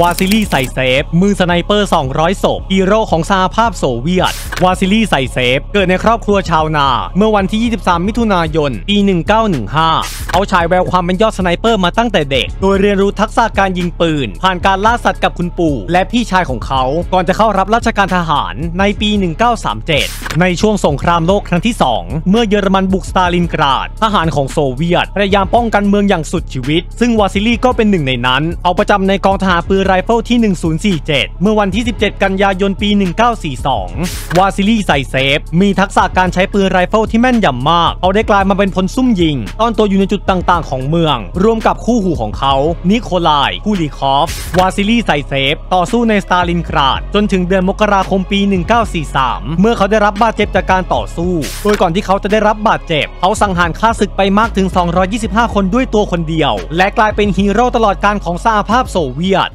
วาซิลีไซเซฟ มือสไนเปอร์ 200 ศพฮีโร่ของสหภาพโซเวียต วาซิลีไซเซฟ เกิดในครอบครัวชาวนา เมื่อวันที่ 23 มิถุนายน ปี 1915 เขาฉายแววความเป็นยอดสไนเปอร์มาตั้งแต่เด็ก โดยเรียนรู้ทักษะการยิงปืน ผ่านการล่าสัตว์กับคุณปู่ และพี่ชายของเขา ก่อนจะเข้ารับราชการทหารในปี 1937 ในช่วงสงครามโลกครั้งที่ 2 เมื่อเยอรมันบุกสตาลินกราด ทหารของโซเวียตพยายามป้องกันเมืองอย่างสุดชีวิต ซึ่งวาซิลีก็เป็นหนึ่งในนั้น เอาประจำในกองทหารปืนไรเฟิลที่ 1047 เมื่อวันที่ 17 กันยายนปี 1942 วาซิลีไซเซฟ มีทักษะการใช้ปืนไรเฟิลที่แม่นยำมากเอาได้กลายมาเป็นพลซุ่มยิงตอนตัวอยู่ในจุดต่างๆ ของเมือง รวมกับคู่หูของเขา นิโคลายกูลิคอฟ วาซิลีไซเซฟ ต่อสู้ในสตาลินกราด จนถึงเดือนมกราคมปี 1943 เมื่อเขาได้รับบาดเจ็บจากการต่อสู้ โดยก่อนที่เขาจะได้รับบาดเจ็บ เขาสังหารฆ่าศึกไปมากถึง 225 คนด้วยตัวคนเดียว และกลายเป็นฮีโร่ตลอดการของสหภาพโซเวียต